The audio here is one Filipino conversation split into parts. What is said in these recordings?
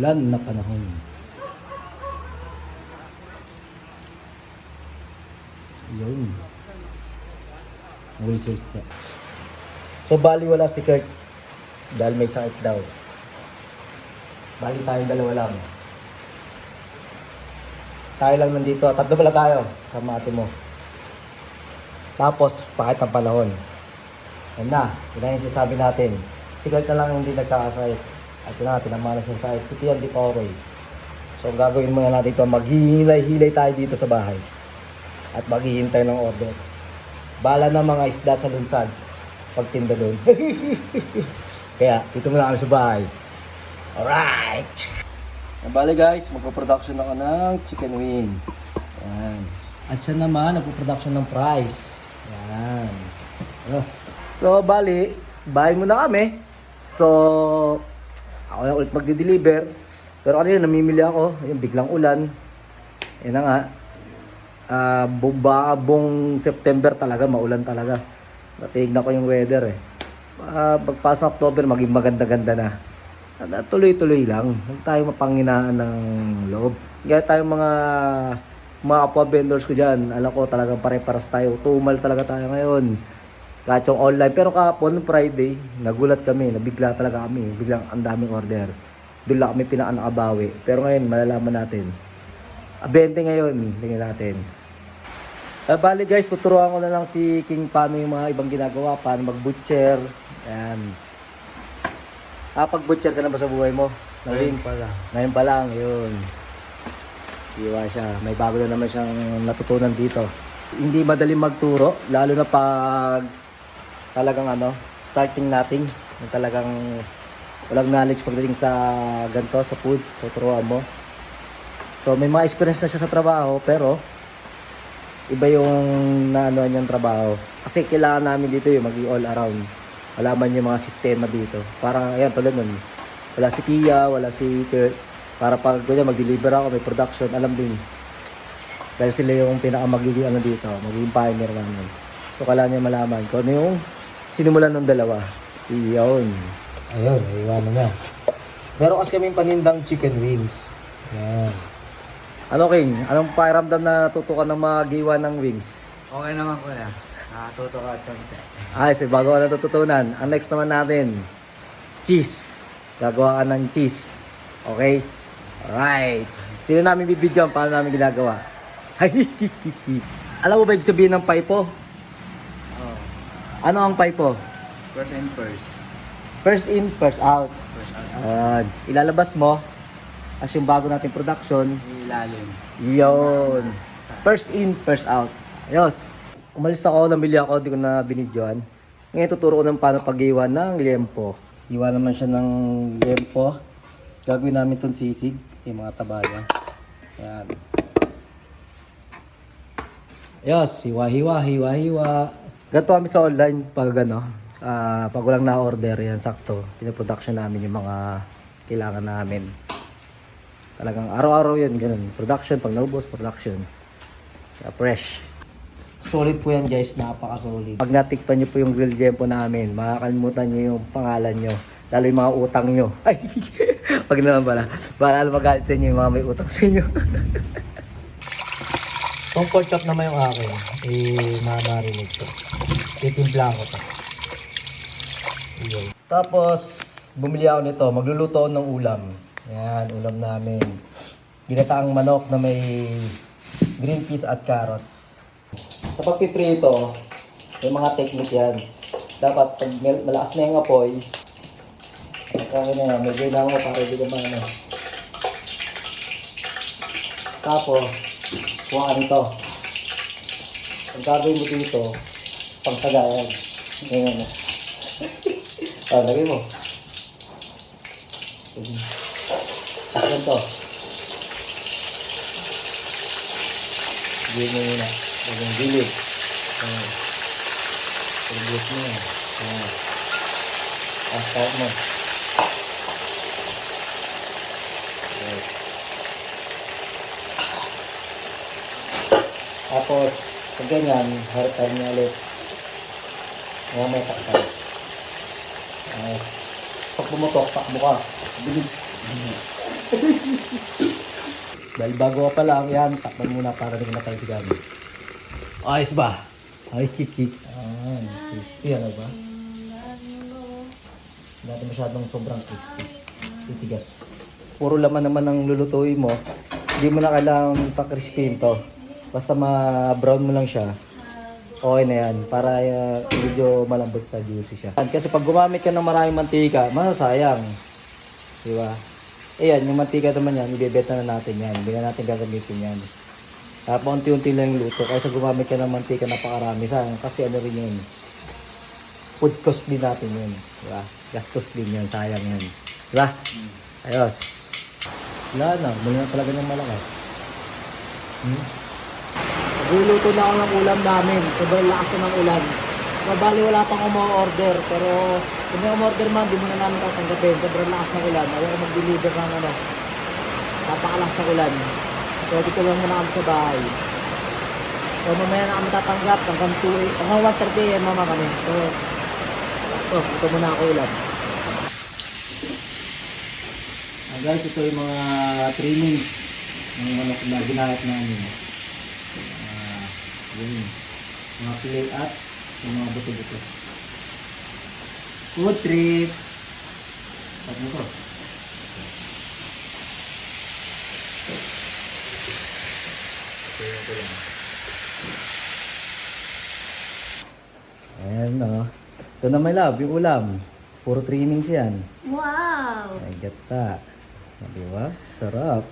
Ulan na panahon. Yun. Huli sa. So, bali wala si Kurt. Dahil may sakit daw. Bali tayong dalawa lang. Tayo lang nandito. Tatlo pala tayo. Sama ate mo. Tapos, pakit ng panahon. Yan na. Yun na yung sinasabi natin. Si Kurt na lang hindi nagkakasakit. At yun na, tinamana siya sa di pa okay. So, gagawin muna natin ito, maghihilay-hilay tayo dito sa bahay. At maghihintay ng order. Bala na mga isda sa lunsad. Pagtinda doon. Kaya, dito muna kami sa bahay. Alright! Bale guys, magpo-production ako ng chicken wings. Yan. At siya naman, nagpo-production ng fries. Yan. Yes. So, bali, bahay muna kami. So, ako na ulit magde-deliver. Pero kanina namimili ako, yung biglang ulan. Yan na nga. Bu- baka buong September talaga, maulan talaga. Natignan ko yung weather eh. Ah, pagpasok October, maging maganda-ganda na. Tuloy-tuloy lang. Huwag tayo mapanghinaan ng loob. Kaya tayo mga mga kapwa vendors ko dyan, alam ko talagang pare-paras tayo. Tumal talaga tayo ngayon. Kahit yung online. Pero kahapon, Friday, nagulat kami. Nabigla talaga kami. Biglang ang daming order. Doon lang kami pinaka-nakabawi. Pero ngayon, malalaman natin. Abente ngayon, tingnan natin. Uh, bali guys, tuturuan ko na lang si King paano yung mga ibang ginagawa, paano mag-butcher. Ayan. Ah, pag-butcher ka na ba sa buhay mo? Ng Ngayon wings? pa lang. Ngayon pa lang, yun. Iwa siya. May bago na naman siyang natutunan dito. Hindi madaling magturo, lalo na pag talagang ano, starting natin. Yung talagang walang knowledge pagdating sa ganito, sa food, tuturuan mo. So may mga experience na siya sa trabaho, pero iba yung naano niyang trabaho. Kasi kailangan namin dito yung mag all around. Alaman yung mga sistema dito. Parang, ayan, tulad nun. Wala si Pia, wala si Kurt. Para pag kunya mag-deliver ako, may production, alam din. Dahil sila yung pinaka ano dito, magiging pioneer namin. So, kailangan niya malaman kung ano yung sinimulan ng dalawa. Iyon. Ayun, iwanan niya. Meron kasi kaming panindang chicken wings. Yan. Ano King? Anong pakiramdam na tutukan ng mga giwa ng wings? Okay naman ko na. Nakatuto ka at konti. Ay, so bago ka natututunan. Ang next naman natin, cheese. Gagawa ka ng cheese. Okay? Alright. Dito namin bibidyoan paano namin ginagawa. Alam mo ba ibig sabihin ng paipo? Oh. Ano ang paipo? First and first. First in, first out. First out. Ayan. ilalabas mo as yung bago nating production. Ilalim. Yun. First in, first out. Ayos. Umalis ako, namili ako, di ko na binidyoan. Ngayon tuturo ko ng paano pag-iwan ng liempo. Iwan naman siya ng liempo. Gagawin namin itong sisig, yung mga taba niya. Ayan. Ayos, hiwa-hiwa, hiwa-hiwa. Ganito kami sa online pag ano, ah, pag walang na-order yan, sakto. Pinaproduction namin yung mga kailangan namin. Talagang araw-araw yun, ganun. Production, pag naubos, production. Kaya fresh. Solid po yan guys, napaka-solid. Pag natikpan nyo po yung grill gem po namin, makakalimutan nyo yung pangalan nyo. Lalo yung mga utang nyo. Ay, pag naman pala. Para magalit sa inyo yung mga may utang sa inyo. Kung pork chop naman yung akin, eh, mamarinig ko. Titimpla ko to. Iyon. Tapos, bumili ako nito. Magluluto ako ng ulam. Yan, ulam namin. Ginataang manok na may green peas at carrots. Sa pagpiprito, may mga technique yan. Dapat pag mal- malakas na yung apoy, Kaya na yan, medyo na mo para di ka ano. Tapos, kuha ka nito. Ang gagawin mo dito, pangsagayan. Ngayon na. ah, lagay mo. Takyan to. Gilid mo muna. Yung gilid. Ayan. Pag-gilid mo yan. Ayan. Ah, start mo. Tapos, pag ganyan, harapan niya ulit. Ayan, may takpan. Ayan. Pag bumutok, takbo ka. Bilis. Dahil bago pa lang, yan, takpan muna para hindi ka matalsikan. Ayos ba? Ay, kikik. Ah, crispy, ano ba? Hindi natin masyadong sobrang crispy. Titigas. Puro laman naman ang lulutuin mo. Hindi mo na kailangan pa-crispy to. Basta ma-brown mo lang siya. Okay na yan. Para uh, medyo malambot sa juicy siya. Kasi pag gumamit ka ng maraming mantika, masasayang. Di ba? Ayan, yung mantika naman yan, ibebenta na natin yan. Hindi na natin gagamitin yan. Kaya paunti-unti lang yung luto. Kaysa gumamit ka ng mantika na pakarami. Kasi ano rin yun. Food cost din natin yun. Diba? Gastos din yun. Sayang yun. Diba? Ayos. Wala na. Muli na talaga ng malakas. Hmm? Nagluluto na ako ng ulam namin. Sobrang lakas na ng ulan. So, bali wala pang umu-order. Pero kung may umorder man, di mo na namin tatanggapin. Sobrang lakas ng ulan. Ayaw ko mag-deliver ng ano. Napakalas ng ulan. So dito lang muna kami sa bahay. So mamaya na kami tatanggap hanggang 2 hanggang 1.30 am mama kami. So, oh, ito muna ako ulam. Ah, guys, ito yung mga trainings ng manok na ginayat namin. Yun. Mga fillet at yung mga buto-buto. Food trip. At mo to. Tingnan ko lang. Ayan o. Ito na may love, yung ulam. Puro trimmings yan. Wow! Ay, gata. O, Di ba? Sarap.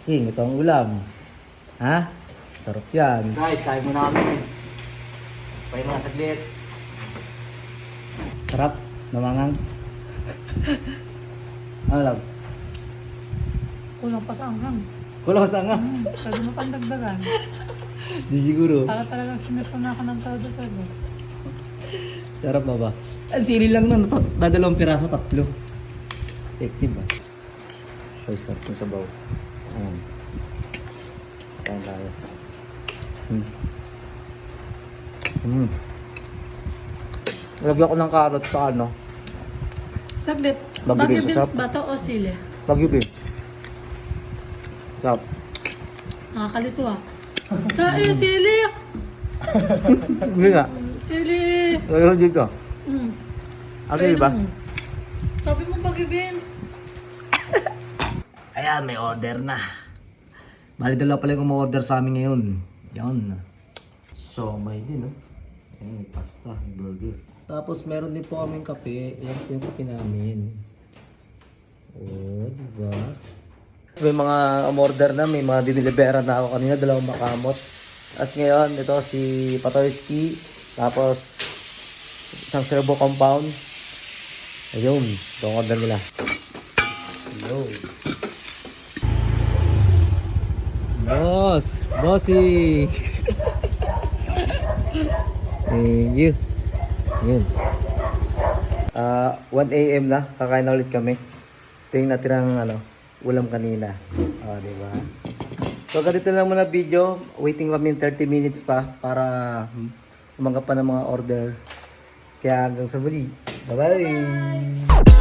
Okay, ito ang ulam. Ha? Sarap yan. Guys, kain muna kami. Spray muna saglit. Sarap. Namangang. ano lang? Kulang pa sa anghang. Kulang sa nga. Hmm, pwede mo pang dagdagan. Di siguro. Para talagang sinuso na ako ng todo-todo. Sarap ba ba? Ang sili lang nun. Dadalawang piraso, tatlo. Effective ba? Ay, sarap yung sabaw. Ayan. Kain tayo. Hmm. Hmm. Lagyan ko ng carrot sa ano. Saglit. Bagyo beans, beans ba to o sili? Bagyo beef. Sarap. Nakakalito ah. Sa eh, sili! Hindi nga. Sili! Lagyan dito. Mm. Ano ba? Pwede mo. Sabi mo bagyo beans. Ayan, may order na. Bali dalawa pala yung umorder sa amin ngayon. Yan. So, may din, no? Ayan, may pasta, may burger. Tapos, meron din po kaming kape. Ayan po yung kape namin. Oh, di ba? May mga umorder na, may mga dinilibera na ako kanina, dalawang makamot. Tapos ngayon, ito si Patoyski. Tapos, isang servo compound. Ayun, ito order nila. Hello. Boss! Bossy! Thank you. Yun. Ah, 1 a.m. na. Kakain na ulit kami. Ito yung natirang ano, ulam kanina. Ah, di ba? So, ganito lang muna video. Waiting kami 30 minutes pa para umanggap pa ng mga order. Kaya hanggang sa muli. Bye-bye!